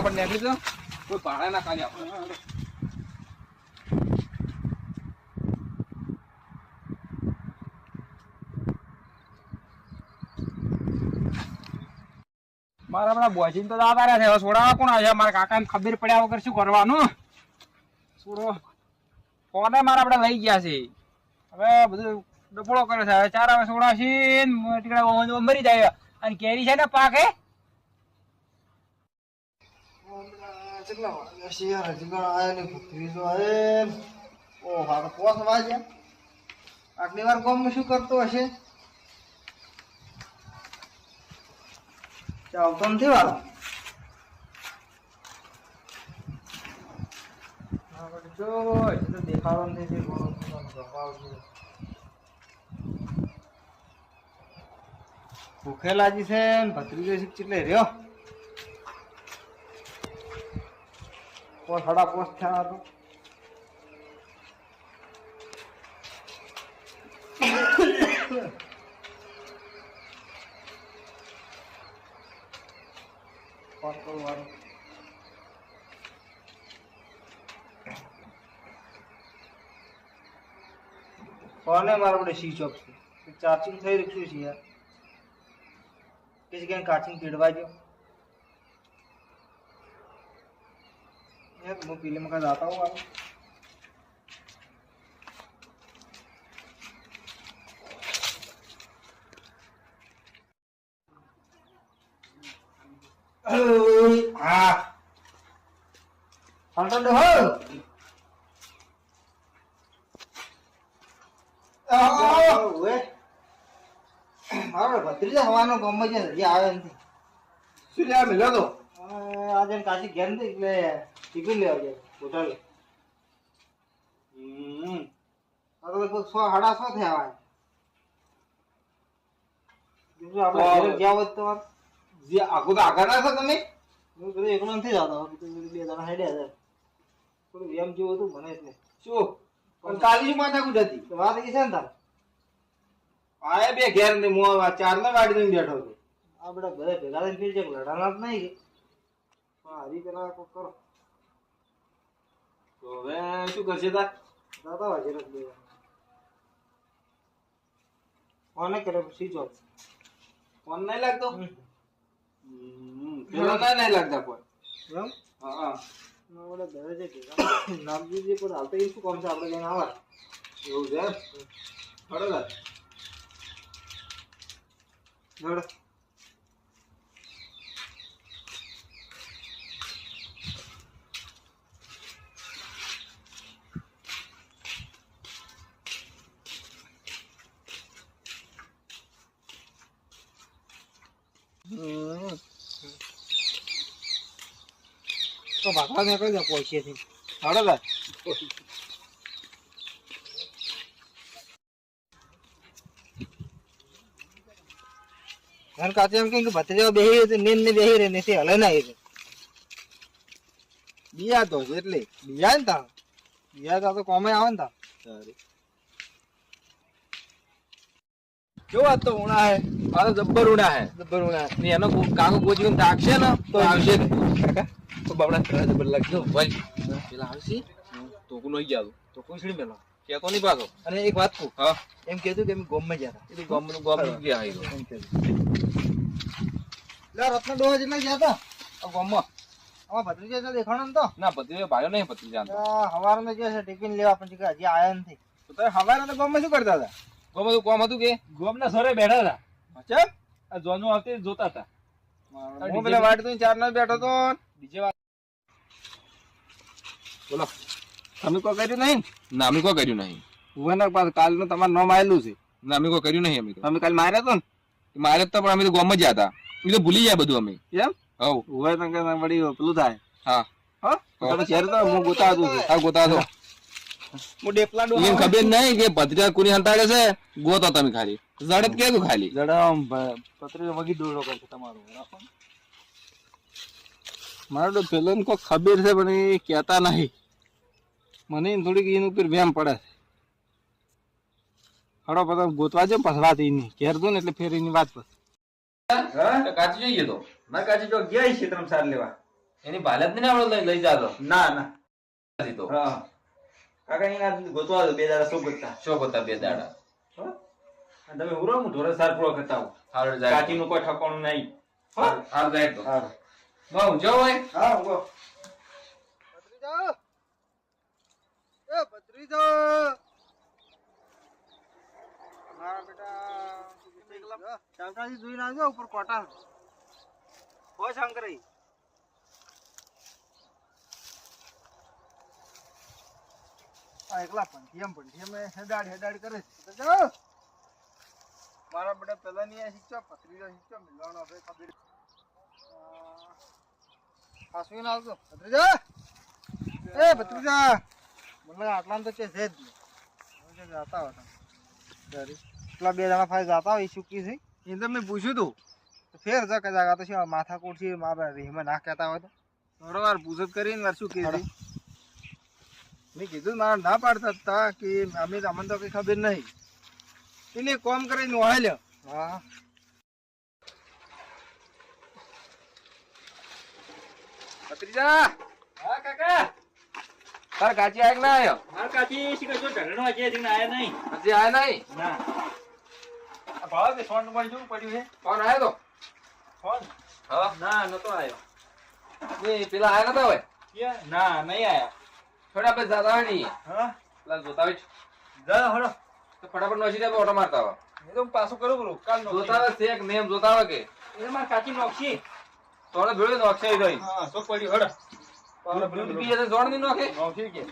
ફટાફટ નીકળી જાઓ. કોઈ ભાડા ના કાઢી આપણે મારા આપણા બોચીન તો દાદા રહ્યા છે. હવે છોડાવવા કોણ આવે મારા કાકાને ખબર પડ્યા વગર શું કરવાનું? છોડો. ફોને મારા આપણે લઈ ગયા છે. હવે બધું ડફોળો કરે છે. હવે ચાર હવે છોડાશી મરી જાય અને કેરી છે ને પાકે? કેટલા વાગ્યા છે યાર હજી પણ આયા નહીં ભૂતરી આવે ઓ હા તો વાર કોમ શું કરતો હશે? આવતો નથી વાળો? દેખાડો નથી ગપાવ છે. ભત્રીજો છે ચીટલે રહ્યો? પોસ સાડા પોસ થયા તો. પોસ કરવાનું. ફોને મારા બધે સ્વિચ ઓફ છે? ચાર્જિંગ થઈ રહ્યું છે યાર. કે જગ્યાએ કાચિંગ પીડવા ગયો? यार वो पीले में का जाता हूँ आप हाँ हल्टन दे हो ઓએ મારો ભત્રીજો હવાનો ગમે છે હજી આવે નથી શું લ્યા મેલ્યો તો આજે કાચી ઘેર નથી એટલે ટિફિન લેવા જાય હોટલ હમ. આ તો લગભગ સો સાડા સો થયા બીજું આપણે ઘરે ગયા હોત તો જે આખું તો આગળ ના છો તમે? હું કીધું એકલો નથી જતો બે જણા હેડ્યા હતા થોડું વ્યાયામ જેવું હતું મને એટલે શું? પણ કાલી શું માથા કુટાતી તો વાત એ છે ને તાર. આયા બે ઘેર ને મો ચાર ના વાડી બેઠો હતો આ બધા ઘરે ભેગા થઈને ફીર છે લડાના જ નહીં. કે હરી પેલા કરો. તો હવે શું કરશે તા દાદા વાગે રખ દેવા કોને કરે સ્વિચ ઓફ. ફોન નહીં લાગતો? હમ. પેલો ના નહીં લાગતા ફોન એમ? હા ઓલા ઘરે છે ભેગા નામજી જે પણ હાલતા એ શું કામ છે આપણે જઈને આવા? એવું છે? એમ? બરોબર જોડો તો ભાગવા નીકળી જાવ પહોંચીએથી બરોબર ઘર કાચે એમ કે ભત્રીજો બેહી રહી નીંદ ને બેહી રહી નથી હલે ના એ બીજા તો એટલે. બીજા ને તા બીજા તા તો કોમે આવે ને તા કેવો આ તો ઉણા હે? મારો તો જબ્બર ઉણા હે. જબ્બર ઉણા હે. એનો કાકો ને તાકશે ને? તો આવશે જ. તો બાબડા તરત જબર લાગશે હો, ભાઈ પેલા આવશે તો કુ નહીં ગયા તો. પૂછડી મેલો. કેતો નહીં પાછો? અને એક વાત કહું. હા. એમ કીધું કે અમે ગોમમાં ગયા એ તો ગામનું ગામનું ગયા હે એમ કીધું રત્ન ડોહા જેટલા ગયા હતા? આ આમાં ભત્રીજો તો દેખાણો ને તો? ના પતિ ભાયો નહીં પતિ જાણતો હવારમાં જે છે ટિફિન લેવા પણ કે હજી આયા નથી. તો તમે હવારે તો ગામમાં શું કરતા હતા? ગામમાં તો કોમ હતું કે? ગોમના સરે બેઠા હતા. ચમ. આ જોનું આવતી જોતા હતા. હું પેલા વાટ તો ચાર ના બેઠો તો. બીજે વાત. બોલો. તમે કોઈ કર્યું નહીં? ના અમે કોઈ કર્યું નહીં. ઉભાના પાસે કાલનું તમારું નામ આવેલું છે. ના અમે કોઈ કર્યું નહીં અમે તો. અમે કાલ માર્યા તો ને? માર્યા તો પણ અમે તો ગામમાં જ હતા. એ તો ભૂલી જાય બધું અમે. એમ? હવ. ઊભા વળી પેલું થાય. હા. હા? તમે શેર તો હું ગોતા ગોતા ખબર નહીં કે પત્રિકા કુની હંતાડે છે ગોતો તમે ખાલી. જડત કે તું ખાલી? જડામ પત્રીજો વગી દોડો કરશે તમારો. મારે તો પેલો કોઈ ખબર છે પણ એ કહેતા નહીં. મને એમ થોડીક એનું ઉપર વેમ પડે છે. હડો બધા ગોતવા જો પછી વાત એની. ઘેર દો ને એટલે ફેર એની વાત પછી કાચી જોઈએ તો. ના કાચી જો ગયા છે ત્રણ સાર લેવા. એની ભાલત ને આવડે લઈ લઈ જાતો? ના ના. તો. કાકા એના ગોતવા દો બે દાડા શું કરતા? શું કરતા બે દાડા? હો? તમે ઉરો હું ધોરણ સાર પૂરો કરતા હું કાચી નું કોઈ ઠકાણું નહીં. હો? હાલ જાય તો. બહુ જો હોય હા ઊંઘો. ભત્રીજા. એ ભત્રીજો. મારા બેટા. ચામચાથી જોઈને આવજો ઉપર કોટા. હો શંકરી એકલા પંથિયમ પંથિયમ હેડાડ હેડાડ કરે છે. જાઓ. મારા બેટા પેલા ની આ શીખજો ભત્રીજો શીખજો મિલવાનો છે ખબર હાસવીને આવજો. ભત્રીજા એ ભત્રીજા મને આટલા તો છે જ નહીં. જાતા હતા. પેલા બે જણા ફાઈ જતા હોય સુકી છે. એ તો મેં પૂછ્યું તું. ફેર જા કે જાગા તો શું માથા કોઠી મારા રીહમાં ના કહેતા હોય તો. થોડો વાર પૂછત કરીને વાર શું કીધું. મેં કીધું મારા ના પાડતા હતા કે અમે અમને તો કઈ ખબર નહીં. એને કોમ કરીને લ્યો હા. ભત્રીજા! હા કાકા! તાર કાચી આયક ના આયો? માર કાચી શીખો જો ઢગલો આજે દિન આયા નહીં. આજે આયા નહીં? ના. આ ભાવ કે ફોન પણ શું પડ્યું છે. ફોન આયો તો? ફોન? હા. ના નતો આયો. એ પેલા આયા નતા હોય? ક્યાં? ના નહીં આયા. થોડા આપણે જાતા નહીં હા? પેલા જોતા હોય જા. હળો. તો ફટાફટ નોશી દે ઓટો મારતા હોય. એ તો પાછું કરું બોલું કાલ નો જોતા હોય શેક નેમ જોતા હોય કે? એ માર કાચી નોખી થોડો ભેળો નોખશે દઈ હા શું પડ્યું હળો દૂધ પીએ તો જોડ નહીં નોખે. નોખી કે?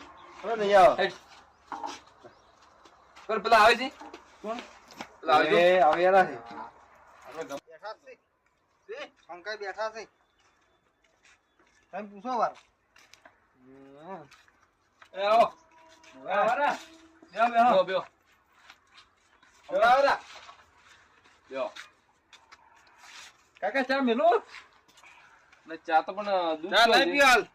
હડ નહીં આવો. પર પેલા આવે છે? કોણ? પેલા આવે છે? આવે યાર છે બેઠા છે એ શંકર બેઠા છે તમે પૂછો વાર. એ આવો. આવો રા બેહો બેહો. બેહો, બેહો. કાકા ચા મેલો? ચા તો પણ દૂધ ચા નહીં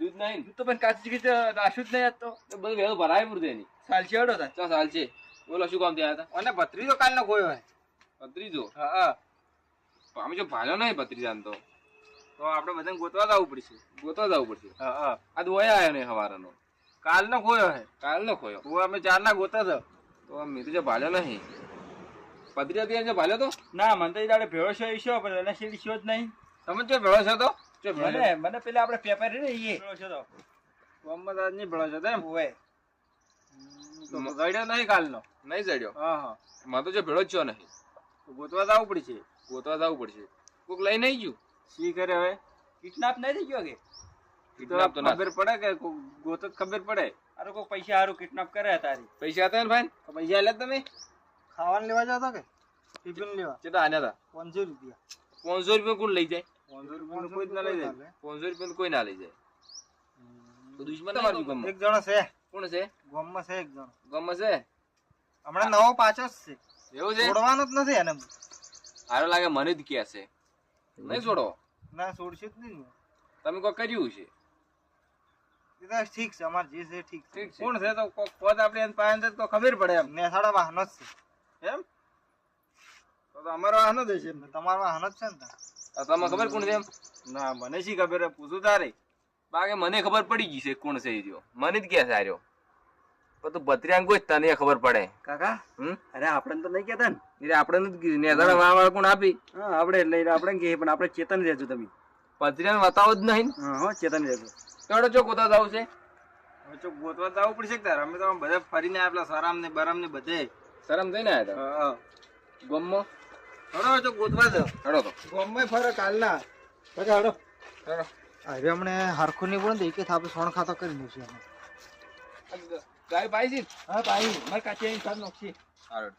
દૂધ નહીં. તું તો પણ કાચી ચીકી રાશું જ નહીં તો. તો બધું વહેલું ભરાય પૂરતું એની. સાલસી હડો ચા સાલ છે. બોલો શું કામ ત્યાં હતા? અને ભત્રીજો કાલનો ગોયો હે. ભત્રીજો? હા અમે જો ભાલ્યો નહીં ભત્રીજાને તો. તો આપણે બધાને ગોતવા જવું પડશે. ગોતવા જવું પડશે. હા હા. આ દોયા આવ્યો નહીં હવારનો. કાલનો ખોયો હે. કાલ નો ખોયો હું અમે ચાર ના ગોતા તો. તો મેં તો જો ભાલ્યો નહીં. જો ભાલ્યો તો? ના મને તો એ દાડે ભેળો શો ઈશો પણ એને શેર શો જ નહીં. તમે જો ભેળો છો તો? મને મને પેલા આપણે પેપર રહી ને ઈ. ભેળો છે તો. મોહમ્મદ આજ ભેળો છો તો એમ? ઓય તો ગળ્યો નહીં કાલનો? નહીં ચડ્યો હા હા. મારે તો જો ભેળો જ છો નહીં. ગોતવા જવું પડશે. ગોતવા જવું પડશે. કોક લઈ નહીં ગયું? શી કરે હવે? કિડનેપ નહીં થઈ ગયો કે? કિડનેપ તો ના. ખબર પડે કે કોક ગોતો ખબર પડે? અરે કોક પૈસા હારું કિડનેપ કરે તારી. પૈસા હતા ને ભાઈ? તો પૈસા લે તમે? ખાવાનું લેવા જતા કે? ટિફિન લેવા? કેટલા આન્યા હતા? પાંચસો રૂપિયા. પાંચસો રૂપિયા કોણ લઈ જાય? કોઈ ના લઈ જાય. પાંચસો રૂપિયા કોઈ ના લઈ જાય. દુશ્મન તમારું એક જણો છે. કોણ છે? ગોમમાં છે એક જણો. ગોમમાં છે? હમણાં નવો પાછો જ છે. એવું છે? છોડવાનો જ નથી એને. હારો લાગે મને જ કે છે. નહીં છોડો. ના છોડશે જ નહીં. તમે કોઈ કર્યું છે? ઠીક છે અમારે જે છે. ઠીક છે. કોણ છે? તો કોક પદ આપણે એને પાસે તો ખબર પડે એમ. નેસાડા વાહનો જ છે. એમ? તો અમારો વાહનો જ છે તમારો વાહનો જ છે ને. તમને ખબર કોણ છે એમ? ના મને શી ખબર પૂછું તારે. બાકી મને ખબર પડી ગઈ છે કોણ છે એ રહ્યો. મને જ ક્યાં સાર્યો. પણ તું ભત્રીયાંગ કોઈ તને ખબર પડે. કાકા? હમ? અરે આપણે તો નહીં કહેતા ને. એટલે આપણે નથી કીધું. ને દાડા વાહ કોણ આપી? હા આપણે એટલે આપણે કહીએ પણ આપણે ચેતન રહેજો તમે. ભત્રીયાને બતાવો જ નહીં હા ચેતન રહેજો. ચડો ચો કોતા જાવ છે. ચોક ગોતવા જવું પડશે તારે? અમે તો બધા ફરીને આપલા સરામ ને બરામ ને બધે. શરમ થઈને આવ્યા હતા ગમમાં? હડો તો ગોતવા જાવ હડો તો. ગામમાં ફરે કાલના. કાકા હડો હડો હવે હમણે હરખું નહીં પડે ને થાપે સોણ ખાતો કરી દઈશું અમે ગાય હા ભાઈ મારે કાચી નોખી હારો.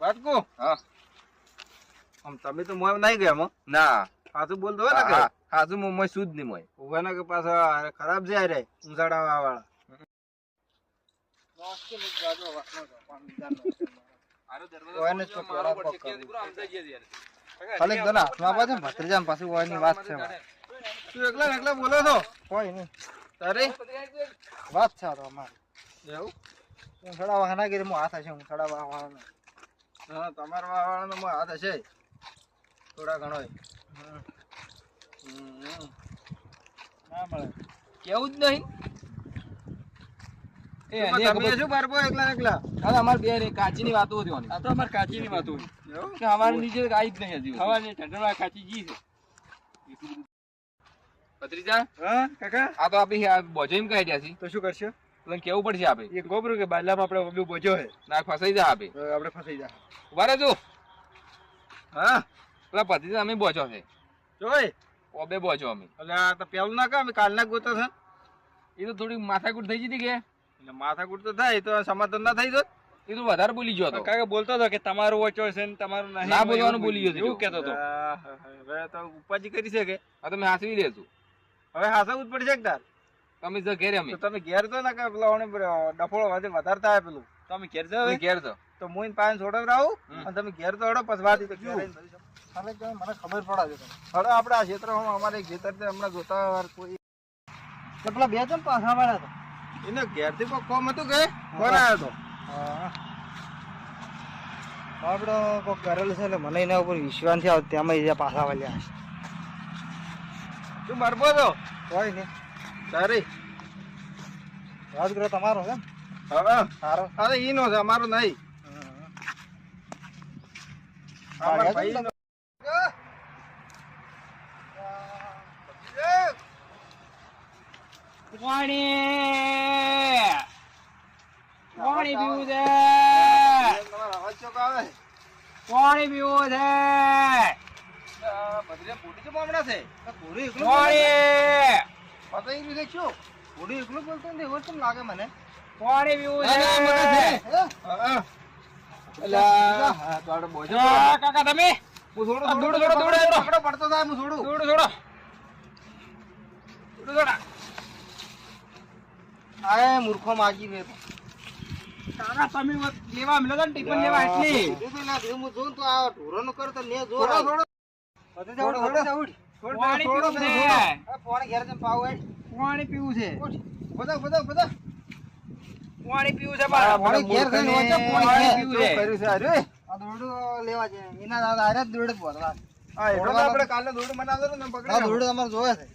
વાટકો હા. આમ તમે તો મોય નહીં ગયા મો ના. સાચું બોલતો હોય ને હાજુ મોય સુધ નહીં મોય ઉભાના કે પાછા ખરાબ જાય રે ઉંઝાડા વાળા ઓયને જ તો પેલા પગ કરવું. ખાલી એકદમ હાથમાં પાછું ભત્રીજાને પાછું ની વાત છે તું એકલા એકલા બોલો છો? કોઈ નહીં. તારે? વાત છે તો અમારી. એવું? હું સડા વાહના ગીરે હું હાથ હશે હું સડા વાહના હા તમારા વાળાનો માં હાથ હશે. થોડા ઘણો ના મળે. કેવું જ નહીં. તમે શું પારબો એકલા એકલા? આ તો અમારે બે કાચીની વાતો હતી ઓની. આ તો અમારે કાચીની વાતો કે અમારી નીચે આવી જ નહીં હજી. હવાની ઠંડવા કાચી જી છે. ભત્રીજા હા કાકા? આ તો આપી આ બોજો એમ કહી રહ્યા તો શું કરશે? કેવું પડશે આપે? એ ગોબરું કે બાલામાં આપણે ઓબલું બોજો હે. ના ફસાઈ જા આપે. આપણે ફસાઈ જા. ઊભા રહેજો. હા? પેલા ભત્રીજા અમે બોજો છે. જોઈ ઓબે બોજો અમે. એટલે આ તો પેલું ના કામ કાલના ગોતા છે. એ તો થોડી માથાકૂટ થઈ જતી કે? એટલે માથાકૂટ તો થાય તો સમાધાન ના થઈ જોત એ તો વધારે બોલી ગયો હતો. કાકા બોલતો હતો કે તમારું ઓછો છે ને તમારું નહીં ના બોલવાનું બોલી ગયો એવું કહેતો હતો. હવે તો ઉપાજી કરી છે કે આ તમે હાસવી લેશું હવે હાસવું જ પડશે કે તાર? તમે જો ઘેર અમે. તમે ઘેર તો ના પેલો પેલા ડફોળો વધે વધારે થાય પેલું? તમે ઘેર જાવ તમે ઘેર છો. તો હું એને પાણી છોડાવરાવું હમ. અને તમે ઘેર તો હડો પછી વાત ઈ તો ઘેર તમે બધું સમ- હવે તો મને ખબર પડે તમે હડો આપણે આ ક્ષેત્રમાં અમારે ખેતર હમણાં જોતા વાર કોઈ પેલા બે જણ પાછા વાળા હતા. એને ઘેરથી કોઈ કોમ હતું કે? કોણ આવ્યો હતો આપડો કોઈ કરેલું છે એટલે મને એના ઉપર વિશ્વાસ આવતો તેમાં એ પાછા વાળ્યા તું શું મરબો તો કોઈ નહીં. સારી રાજગ્રહ તમારો છે સારો અરે ઈ નો છે અમારો નહીં. અમારો ભાઈ પાણી પીવું છે. પાણી પીવું છે. ભદ્રિયા પૂરી છે હમણાં છે. પૂરી એકલું પાણી. પતા ઈ શું પૂરી એકલું બોલતો નથી. એવું કેમ લાગે મને? પાણી પીવું છે. કાકા તમે? હું થોડો થોડો થોડું-. પડતો થાય, હું થોડું. થોડો દોડો. આ મૂર્ખો માગી ગયો તો. તમે લેવા મિલો ને ટિફિન લેવા એટલી કીધું ના, હું જોઉં તો આ ઢોરોનું કરો તો ને જોર આવે. બધે જાઉં, બધે જાઉં. પાણી પીવું છે. પાણી ઘેર જઈને પાવું પાણી પીવું છે બધા, બધા, બધા. પાણી પીવું છે બા. પાણી ઘેર જઈને વાંચો, પાણી પાણી પીવું છે. કર્યું છે આ આ દોરડું લેવા જાય. એના દાદા હારે જ આપણે કાલે ને દોરડું તમારે જોવે છે.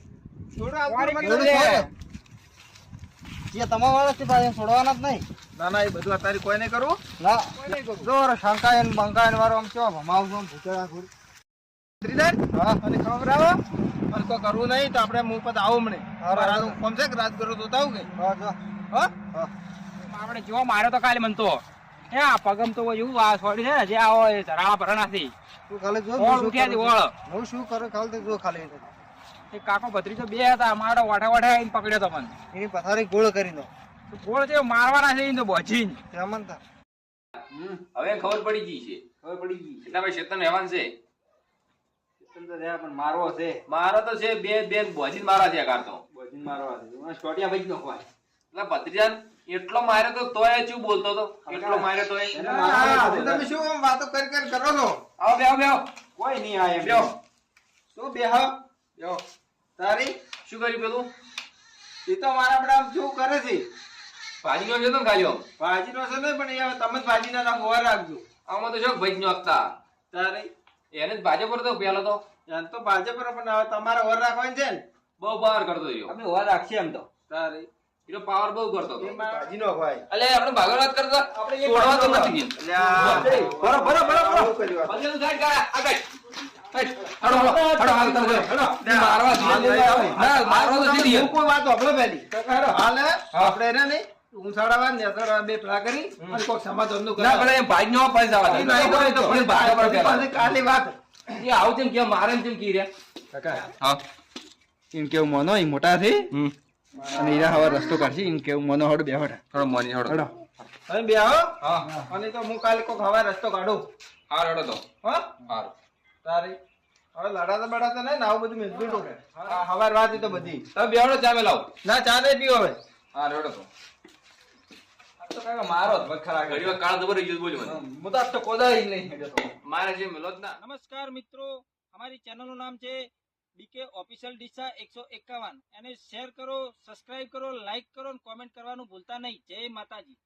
જે તમારા વાળા છે ભાઈ છોડવાના જ નહીં ના ના એ બધું અત્યારે કોઈ નહીં કરવું. ના જો રે શંકાય ને બંકાય ને વારો આમ કેવા ભમાવું આમ ભૂતેડા ખોર હા. અને ખબર આવો? અને કોઈ કરવું નહીં તો આપણે મું પદ આવું મને મારા કોમ છે કે રાત કરો તો તાવ કે? હા આપણે જો માર્યો તો કાલે મનતો. એ આ પગમ તો એવું આ છોડી છે ને જે આવો એ ધરાવા ભરણાથી. તું ખાલી જો ઓળ ઉઠ્યા હતી ઓળ. હું શું કરું? ખાલી તો જો ખાલી એ કાકો ભત્રીજો બે હતા મારો વાઠા વાઠા આવીને પકડ્યો તો મને. એની પથારી ગોળ કરી દો તો ગોળ છે મારવાના છે તો બોજીને તેમાં હવે ખબર પડી ગઈ છે. ખબર પડી ગઈ એટલે ભાઈ શેતન રહેવાન છે. તો રહ્યા પણ મારવો છે. મારો તો છે બે બે બોજીન મારા છે કાર તો. બોજીન મારવા છે. સ્ટોટિયા ભાઈ નો હોય. એટલે ભત્રીજાન એટલો માર્યો તો તોય શું બોલતો તો એટલો માર્યો તોય. તમે શું આમ વાતો કરી કરી કરો છો? આવો બેહો બેહો કોઈ નહીં આ એમ. બેહો. શું બેહો? બેહો. તારી? શું કર્યું પેલું? એ તો મારા બધા શું કરે છે? ભાજી નો છે તો ખાલી ભાજી નો છે ને પણ એ તમે જ ભાજી ના નામ હોવા રાખજો. આમાં તો શોખ ભાઈ નો આપતા તારે? એને જ ભાજપ પર તો પેલો તો? એમ તો ભાજપ પર પણ હવે તમારે ઓર રાખવાની છે ને? બહુ પાવર કરતો રહ્યો. અમે ઓર રાખીએ એમ તો. તારે? એનો પાવર બહુ કરતો હતો. ભાજી નો ભાઈ. એટલે આપણે ભાગળ વાત કરતા? છોડવા તો નથી બરો બરો બરો બરો બધે તું સાઈડ કર આગળ આપડે. મારવા દીધે. મારવા હું કોઈ વાત હોભળો પહેલી હાલે આપણે એને નહીં ઊંસાડાવા ને નેસાડાવા બે પેલા કરી અને કોક સમાધાનનું ના, કરાવો. પણ ભાઈ નો પૈસા એ નહીં તો તો પોલીસ ભાગા પાસે પેલા. વાત એ આવું તેમ કે મારે તેમ કી રહ્યા. હા. એમ કેવું મોનો એ મોટા થઈ અને ઈરા હવે રસ્તો કાઢશે એમ કેવું મોનો હડ બે હડ હળો, મોની, હળો. હડો તમે બે આવો હા, અને તો હું કાલે કોક હવે રસ્તો કાઢું હાર હળો તો. હા હારું. તારી હવે લડાતા બડાતા નહીં ને આવું બધું મેં હા હવાર વાત તો બધી તમે બેહડો ચા મેં લાવો. ના ચા નહીં પીવો હવે હાર હળો તો. આ તો કાકા મારો જ વખરા ઘડીવાર કાળ જબર ગયો, બોલ્યો મને. હું તો આજ તો કોદાળી જ નહીં હેડ્યો તો. મારે જે મેલો જ ના નમસ્કાર મિત્રો અમારી ચેનલનું નામ છે ડીકે ઓફિશિયલ ડીસા એકસો એકાવન. એને શેર કરો સબસ્ક્રાઇબ કરો લાઈક કરો અને કોમેન્ટ કરવાનું ભૂલતા નહીં. જય માતાજી.